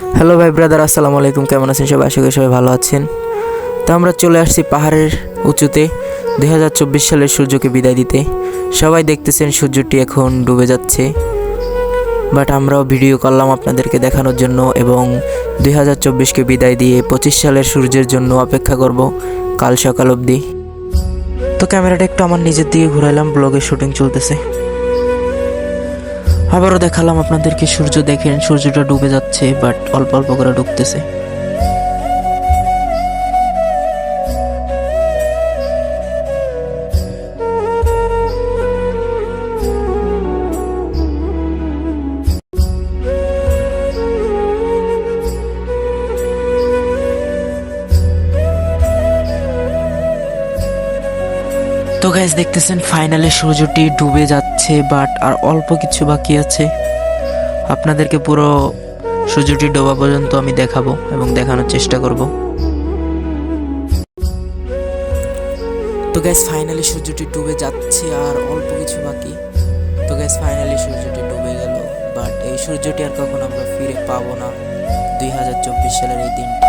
Hello ভাই brother আসসালামু আলাইকুম। কেমন আছেন সবাই? আশা করি সবাই ভালো আছেন। তো আমরা চলে আসছি পাহাড়ের উঁচুতে। দুই হাজার চব্বিশ সালের সূর্যকে বিদায় দিতে। সবাই দেখতেছেন সূর্যটি এখন ডুবে যাচ্ছে। বাট আমরাও ভিডিও করলাম আপনাদেরকে দেখানোর জন্য এবং দুই হাজার চব্বিশকে বিদায় দিয়ে পঁচিশ সালের সূর্যের জন্য অপেক্ষা করব কাল সকাল অবধি। তো ক্যামেরাটা একটু আমার নিজের দিকে ঘুরাইলাম ব্লগের শুটিং চলতেছে। আবারও দেখালাম আপনাদেরকে। সূর্য দেখেন সূর্যটা ডুবে যাচ্ছে বাট অল্প অল্প করে ডুবতেছে। তো গ্যাস দেখতেছেন ফাইনালে সূর্যটি ডুবে যাচ্ছে বাট আর অল্প কিছু বাকি আছে। আপনাদেরকে পুরো সূর্যটি ডোবা পর্যন্ত আমি দেখাবো এবং দেখানোর চেষ্টা করব। তো গ্যাস ফাইনালি সূর্যটি ডুবে যাচ্ছে আর অল্প কিছু বাকি। তো গ্যাস ফাইনালি সূর্যটি ডুবে গেল বাট এই সূর্যটি আর কখন আমরা ফিরে পাবো না। দুই হাজার চব্বিশ সালের এই দিনটি।